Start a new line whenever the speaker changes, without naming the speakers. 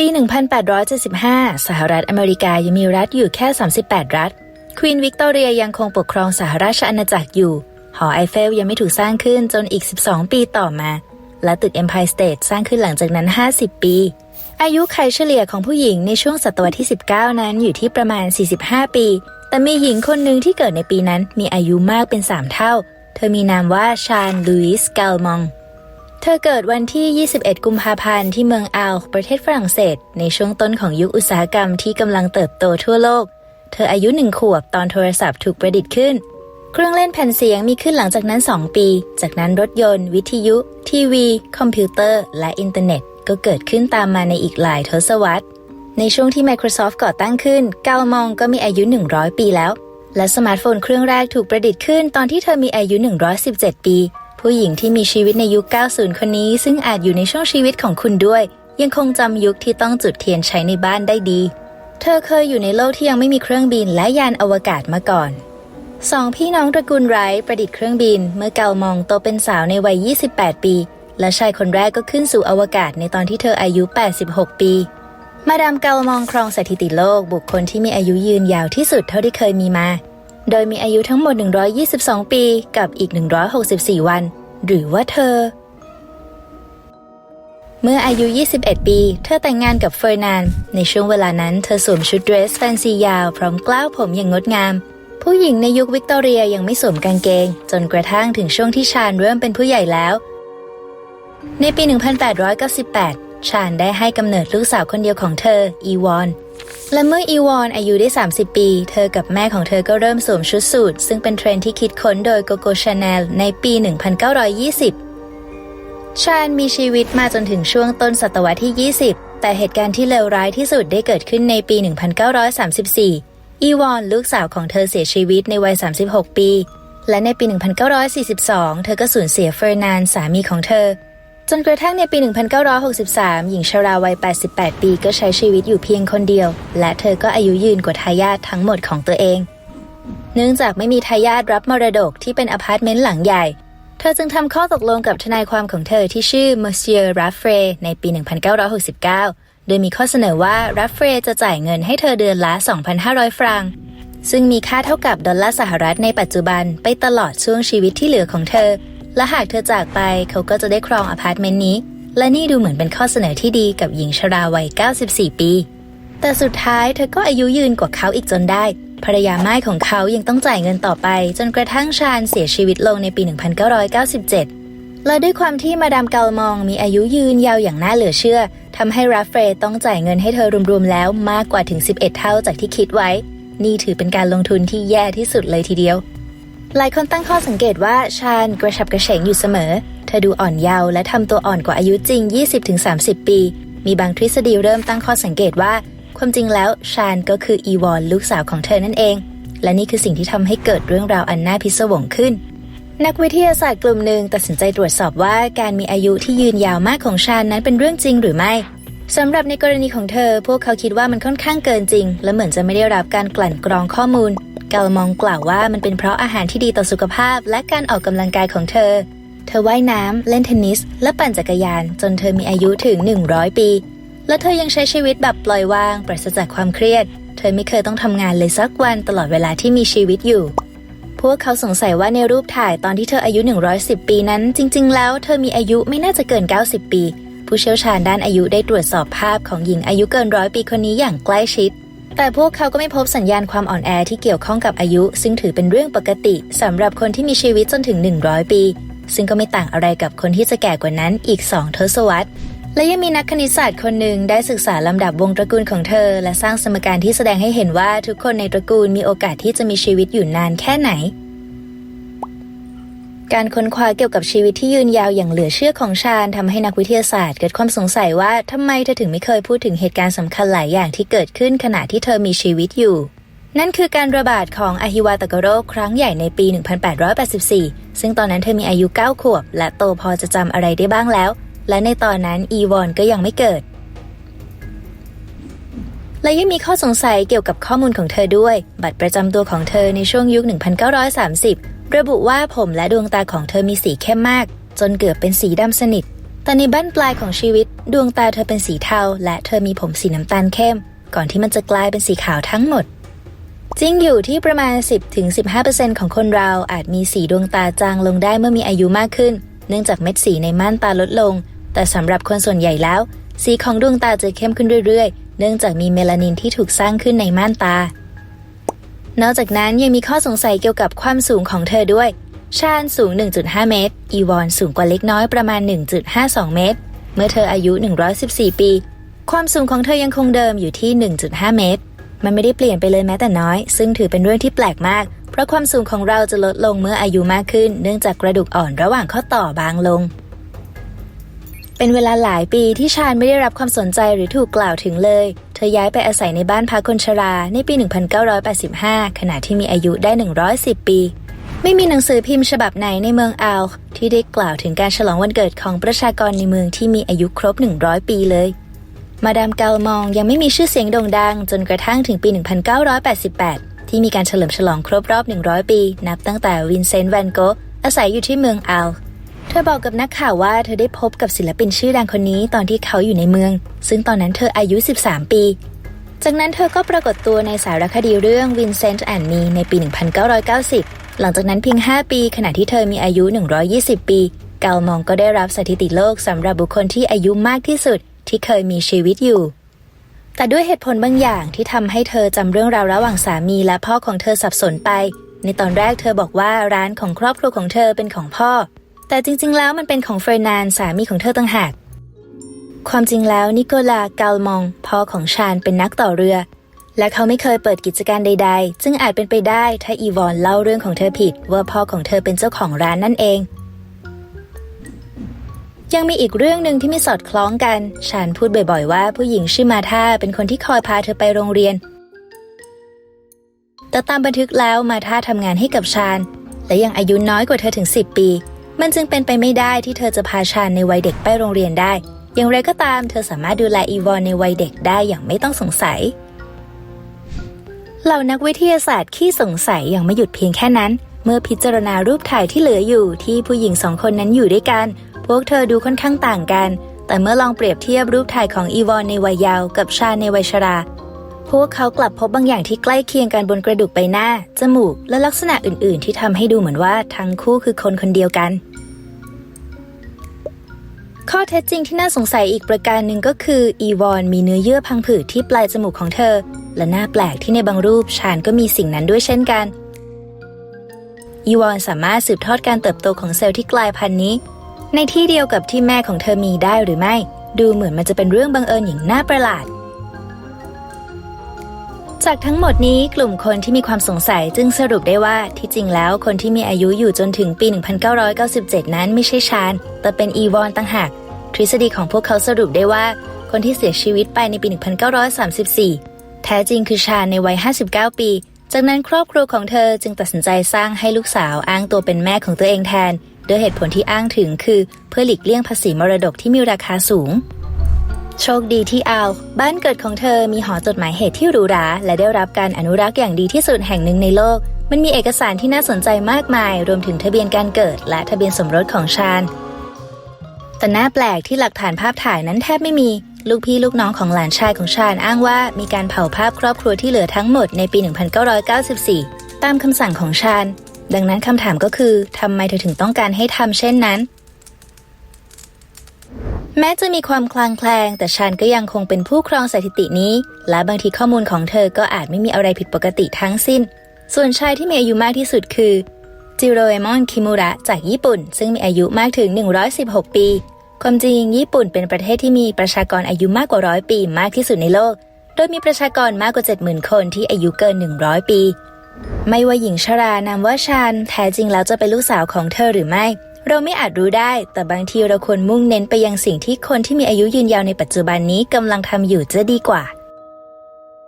ปี 1875 สหรัฐอเมริกายังมีรัฐอยู่แค่ 38 รัฐ ควีนวิกตอเรียยังคงปกครองสหราชอาณาจักรอยู่ หอไอเฟลยังไม่ถูกสร้างขึ้นจนอีก 12 ปีต่อมา และตึก Empire State สร้างขึ้นหลังจากนั้น 50 ปี อายุไขเฉลี่ยของผู้หญิงในช่วงศตวรรษที่ 19 นั้นอยู่ที่ประมาณ 45 ปี แต่มีหญิงคนหนึ่งที่เกิดในปีนั้นมีอายุมากเป็น 3 เท่า เธอมีนามว่าชาญลุยส์กาลมอง ธอเกิดวันที่ 21 กุมภาพันธ์ที่เมืองอัลประเทศฝรั่งเศส ในช่วงต้นของยุคอุตสาหกรรมที่กำลังเติบโตทั่วโลก เธออายุหนึ่งขวบตอนโทรศัพท์ถูกประดิษฐ์ขึ้น เครื่องเล่นแผ่นเสียงมีขึ้นหลังจากนั้น 2 ปี จากนั้นรถยนต์ วิทยุ ทีวี คอมพิวเตอร์ และอินเทอร์เน็ต ก็เกิดขึ้นตามมาในอีกหลายทศวรรษ ในช่วงที่ Microsoft ก่อตั้งขึ้นกาลมองก็มีอายุ 100 ปีแล้ว และสมาร์ทโฟนเครื่องแรกถูกประดิษฐ์ขึ้น ตอนที่เธอมีอายุ 117 ปี ผู้หญิงที่มีชีวิตในยุค 90 คนนี้ ซึ่งอาจอยู่ในช่วงชีวิตของคุณด้วย ยังคงจำยุคที่ต้องจุดเทียนใช้ในบ้านได้ดี เธอเคยอยู่ในโลกที่ยังไม่มีเครื่องบินและยานอวกาศมาก่อนสองพี่น้องตระกูลไรท์ประดิษฐ์เครื่องบิน เมื่อเกามองโตเป็นสาวในวัย 28 ปี และชายคนแรกก็ขึ้นสู่อวกาศในตอนที่เธออายุ 86 ปี มาดามเกามองครองสถิติโลกบุคคลที่มีอายุยืนยาวที่สุดเท่าที่เคยมีมา โดยมีอายุทั้งหมด 122 ปีกับอีก 164 วัน หรือว่าเธอ เมื่ออายุ 21 ปี เธอแต่งงานกับเฟอร์นาน ในช่วงเวลานั้นเธอสวมชุดเดรสแฟนซียาว พร้อมกล้าวผมอย่างงดงาม ผู้หญิงในยุควิกตอเรียยังไม่สวมกางเกง จนกระทั่งถึงช่วงที่ชาญเริ่มเป็นผู้ใหญ่แล้ว ในปี 1898 ชาญได้ให้กำเนิดลูกสาวคนเดียวของเธอ อีวอน และเมื่ออีวอนอายุได้ 30 ปี เธอกับแม่ของเธอก็เริ่มสวมชุดสูทซึ่งเป็นเทรนด์ที่คิดค้นโดยโกโกชาแนลในปี 1920 ชาญมีชีวิตมาจนถึงช่วงต้นศตวรรษที่ 20 แต่เหตุการณ์ที่เลวร้ายที่สุดได้เกิดขึ้นในปี 1934 อีวอนลูกสาวของเธอเสียชีวิตในวัย 36 ปี และในปี 1942 เธอก็สูญเสียเฟอร์นานสามีของเธอ จนกระทั่งในปี 1963 หญิงชราวัย 88 ปีก็ใช้ชีวิตอยู่เพียงคนเดียว และเธอก็อายุยืนกว่าทายาททั้งหมดของตัวเอง เนื่องจากไม่มีทายาทรับมรดกที่เป็นอพาร์ตเมนต์หลังใหญ่ เธอจึงทำข้อตกลงกับทนายความของเธอที่ชื่อ Monsieur Raffray ในปี 1969 โดยมีข้อเสนอว่า Raffray จะจ่ายเงินให้เธอเดือนละ 2,500 ฟรัง ซึ่งมีค่าเท่ากับดอลลาร์สหรัฐในปัจจุบันไปตลอดช่วงชีวิตที่เหลือของเธอ และหากเธอจากไปเขาก็จะได้ครองอพาร์ตเมนต์นี้ และนี่ดูเหมือนเป็นข้อเสนอที่ดีกับหญิงชราวัย 94 ปี แต่สุดท้ายเธอก็อายุยืนกว่าเขาอีกจนได้ ภรรยาไม้ของเขายังต้องจ่ายเงินต่อไป จนกระทั่งชาญเสียชีวิตลงในปี 1997 และด้วยความที่มาดามเกลมองมีอายุยืนยาวอย่างน่าเหลือเชื่อทำให้ราฟเฟรต้องจ่ายเงินให้เธอรวมๆแล้วมากกว่าถึง 11 เท่าจากที่คิดไว้ นี่ถือเป็นการลงทุนที่แย่ที่สุดเลยทีเดียว หลายคนตั้งข้อสังเกตว่าชาญกระฉับกระเฉงอยู่เสมอ เธอดูอ่อนเยาว์และทำตัวอ่อนกว่าอายุจริง 20-30 ปี มีบางทฤษฎีเริ่มตั้งข้อสังเกตว่า ความจริงแล้วชาญก็คืออีวอนลูกสาวของเธอนั่นเอง และนี่คือสิ่งที่ทำให้เกิดเรื่องราวอันน่าพิศวงขึ้น นักวิทยาศาสตร์กลุ่มหนึ่งตัดสินใจตรวจสอบว่าการมีอายุที่ยืนยาวมากของชาญนั้นเป็นเรื่องจริงหรือไม่สำหรับในกรณีของเธอ พวกเขาคิดว่ามันค่อนข้างเกินจริง และเหมือนจะไม่ได้รับการกลั่นกรองข้อมูล กาลมองกล่าวว่ามันเป็นเพราะอาหารที่ดีต่อสุขภาพ และการออกกำลังกายของเธอ เธอว่ายน้ำเล่นเทนนิส และปั่นจักรยาน จนเธอมีอายุถึง 100 ปี และเธอยังใช้ชีวิตแบบปล่อยวาง ปราศจากความเครียด เธอไม่เคยต้องทำงานเลยสักวันตลอดเวลาที่มีชีวิตอยู่ พวกเขาสงสัยว่าในรูปถ่ายตอนที่เธออายุ 110 ปีนั้น จริง ๆ แล้ว เธอมีอายุไม่น่าจะเกิน 90 ปี ผู้เชี่ยวชาญด้านอายุได้ตรวจสอบภาพของหญิงอายุเกินร้อยปีคนนี้อย่างใกล้ชิด แต่พวกเขาก็ไม่พบสัญญาณความอ่อนแอที่เกี่ยวข้องกับอายุ ซึ่งถือเป็นเรื่องปกติสำหรับคนที่มีชีวิตจนถึง 100 ปี ซึ่งก็ไม่ต่างอะไรกับคนที่จะแก่กว่านั้นอีก 2 ทศวรรษและยังมีนักคณิตศาสตร์คนหนึ่งได้ศึกษาลำดับวงตระกูลของเธอ และสร้างสมการที่แสดงให้เห็นว่าทุกคนในตระกูลมีโอกาสที่จะมีชีวิตอยู่นานแค่ไหน การค้นคว้าเกี่ยวกับชีวิตที่ยืนยาวอย่างเหลือเชื่อของชาญทำให้นักวิทยาศาสตร์เกิดความสงสัยว่าทำไมเธอถึงไม่เคยพูดถึงเหตุการณ์สำคัญหลายอย่างที่เกิดขึ้นขณะที่เธอมีชีวิตอยู่ นั่นคือการระบาดของอหิวาตกโรคครั้งใหญ่ในปี 1884 ซึ่งตอนนั้นเธอมีอายุ 9 ขวบ และโตพอจะจำอะไรได้บ้างแล้ว และในตอนนั้นอีวอนก็ยังไม่เกิด และยังมีข้อสงสัยเกี่ยวกับข้อมูลของเธอด้วย บัตรประจำตัวของเธอในช่วงยุค 1930 ระบุว่าผมและดวงตาของเธอมีสีเข้มมาก จนเกือบเป็นสีดำสนิท แต่ในบั้นปลายของชีวิต ดวงตาเธอเป็นสีเทา และเธอมีผมสีน้ำตาลเข้ม ก่อนที่มันจะกลายเป็นสีขาวทั้งหมด จริงอยู่ที่ประมาณ 10-15%ของคนเราอาจมีสีดวงตาจางลงได้เมื่อมีอายุมากขึ้น เนื่องจากเม็ดสีในม่านตาลดลง แต่สำหรับคนส่วนใหญ่แล้ว สีของดวงตาจะเข้มขึ้นเรื่อยๆ เนื่องจากมีเมลานินที่ถูกสร้างขึ้นในม่านตา นอกจากนั้นยังมีข้อสงสัยเกี่ยวกับความสูงของเธอด้วย ชาญสูง 1.5 เมตร อีวอนสูงกว่าเล็กน้อยประมาณ 1.52 เมตร เมื่อเธออายุ 114 ปี ความสูงของเธอยังคงเดิมอยู่ที่ 1.5 เมตร มันไม่ได้เปลี่ยนไปเลยแม้แต่น้อย ซึ่งถือเป็นเรื่องที่แปลกมาก เพราะความสูงของเราจะลดลงเมื่ออายุมากขึ้น เนื่องจากกระดูกอ่อนระหว่างข้อต่อบางลง เป็นเวลาหลายปีที่ชาญไม่ได้รับความสนใจหรือถูกกล่าวถึงเลย เธอย้ายไปอาศัยในบ้านพักคนชรา ในปี 1985 ขณะที่มีอายุได้ 110 ปี ไม่มีหนังสือพิมพ์ฉบับไหนในเมืองอัลที่ได้กล่าวถึงการฉลองวันเกิดของประชากรในเมืองที่มีอายุครบ 100 ปีเลย มาดามเกลมองยังไม่มีชื่อเสียงโด่งดัง จนกระทั่งถึงปี 1988 ที่มีการเฉลิมฉลองครบรอบ 100 ปี นับตั้งแต่วินเซนต์แวนโกะอาศัยอยู่ที่เมืองอัล เธอบอกกับนักข่าวว่าเธอได้พบกับศิลปินชื่อดังคนนี้ตอนที่เขาอยู่ในเมือง ซึ่งตอนนั้นเธออายุ 13 ปี จากนั้นเธอก็ปรากฏตัวในสารคดีเรื่อง Vincent and Me ในปี 1990 หลังจากนั้นเพียง 5 ปี ขณะที่เธอมีอายุ 120 ปี เกลมองก็ได้รับสถิติโลกสำหรับบุคคลที่อายุมากที่สุดที่เคยมีชีวิตอยู่ แต่ด้วยเหตุผลบางอย่างที่ทำให้เธอจำเรื่องราวระหว่างสามีและพ่อของเธอสับสนไป ในตอนแรกเธอบอกว่าร้านของครอบครัวของเธอเป็นของพ่อ แต่จริงๆ แล้วมันเป็นของเฟรนานสามีของเธอต่างหาก ความจริงแล้วนิโคลากาลมองพ่อของชาญเป็นนักต่อเรือ และเขาไม่เคยเปิดกิจการใด ๆ ซึ่งอาจเป็นไปได้ถ้าอีวอนเล่าเรื่องของเธอผิด ว่าพ่อของเธอเป็นเจ้าของร้านนั่นเอง ยังมีอีกเรื่องหนึ่งที่ไม่สอดคล้องกัน ชาญพูดบ่อยๆ ว่าผู้หญิงชื่อมาธาเป็นคนที่คอยพาเธอไปโรงเรียน แต่ตามบันทึกแล้วมาธาทำงานให้กับชาญและยังอายุน้อยกว่าเธอถึง 10 ปี มันจึงเป็นไปไม่ได้ที่เธอจะพาชาญในวัยเด็กไปโรงเรียนได้ อย่างไรก็ตามเธอสามารถดูแลอีวอนในวัยเด็กได้อย่างไม่ต้องสงสัย เหล่านักวิทยาศาสตร์ขี้สงสัยยังไม่หยุดเพียงแค่นั้น เมื่อพิจารณารูปถ่ายที่เหลืออยู่ที่ผู้หญิงสองคนนั้นอยู่ด้วยกัน พวกเธอดูค่อนข้างต่างกัน แต่เมื่อลองเปรียบเทียบรูปถ่ายของอีวอนในวัยเยาว์กับชาในวัยชรา พวกเขากลับพบบางอย่างที่ใกล้เคียงกันบนกระดูกใบหน้า จมูก และลักษณะอื่น ๆ ที่ทำให้ดูเหมือนว่าทั้งคู่คือคนคนเดียวกัน ข้อเท็จจริงที่น่าสงสัยอีกประการหนึ่งก็คือ อีวอนมีเนื้อเยื่อพังผืดที่ปลายจมูกของเธอ และน่าแปลกที่ในบางรูปชาญก็มีสิ่งนั้นด้วยเช่นกัน อีวอนสามารถสืบทอดการเติบโตของเซลล์ที่กลายพันธุ์นี้ ในที่เดียวกับที่แม่ของเธอมีได้หรือไม่ ดูเหมือนมันจะเป็นเรื่องบังเอิญอย่างน่าประหลาด จากทั้งหมดนี้กลุ่มคนที่มีความสงสัยจึงสรุปได้ว่าที่จริงแล้วคนที่มีอายุอยู่จนถึงปี 1997 นั้นไม่ใช่ชาญแต่เป็นอีวอนต่างหาก ทฤษฎีของพวกเขาสรุปได้ว่า คนที่เสียชีวิตไปในปี 1934 แท้จริงคือชาญในวัย 59 ปี จากนั้นครอบครัวของเธอจึงตัดสินใจสร้างให้ลูกสาวอ้างตัวเป็นแม่ของตัวเองแทน โดยเหตุผลที่อ้างถึงคือ เพื่อหลีกเลี่ยงภาษีมรดกที่มีราคาสูง โชคดีที่อัลบ้านเกิดของเธอมีหอจดหมายเหตุที่หรูหราและได้รับการอนุรักษ์อย่างดีที่สุดแห่งหนึ่งในโลก มันมีเอกสารที่น่าสนใจมากมาย รวมถึงทะเบียนการเกิด และทะเบียนสมรสของชาญแต่น่าแปลกที่หลักฐานภาพถ่ายนั้นแทบไม่มี ลูกพี่ลูกน้องของหลานชายของชาญอ้างว่ามีการเผาภาพครอบครัวที่เหลือทั้งหมดในปี 1994 ตามคำสั่งของชาญดังนั้นคำถามก็คือทำไมเธอถึงต้องการให้ทำเช่นนั้น แม้จะมีความคลางแคลง แต่ชานก็ยังคงเป็นผู้ครองสถิตินี้ และบางทีข้อมูลของเธอก็อาจไม่มีอะไรผิดปกติทั้งสิ้น ส่วนชายที่มีอายุมากที่สุดคือจิโรเอมอนคิมูระจากญี่ปุ่น ซึ่งมีอายุมากถึง 116 ปี ความจริงญี่ปุ่นเป็นประเทศที่มีประชากรอายุมากกว่าร้อยปีมากที่สุดในโลก โดยมีประชากรมากกว่า 70,000 คนที่อายุเกิน 100 ปี ไม่ว่าหญิงชรานามว่าชานแท้จริงแล้วจะเป็นลูกสาวของเธอหรือไม่ เราไม่อาจรู้ได้ แต่บางทีเราควรมุ่งเน้นไปยังสิ่งที่คนที่มีอายุยืนยาวในปัจจุบันนี้กำลังทำอยู่จะดีกว่า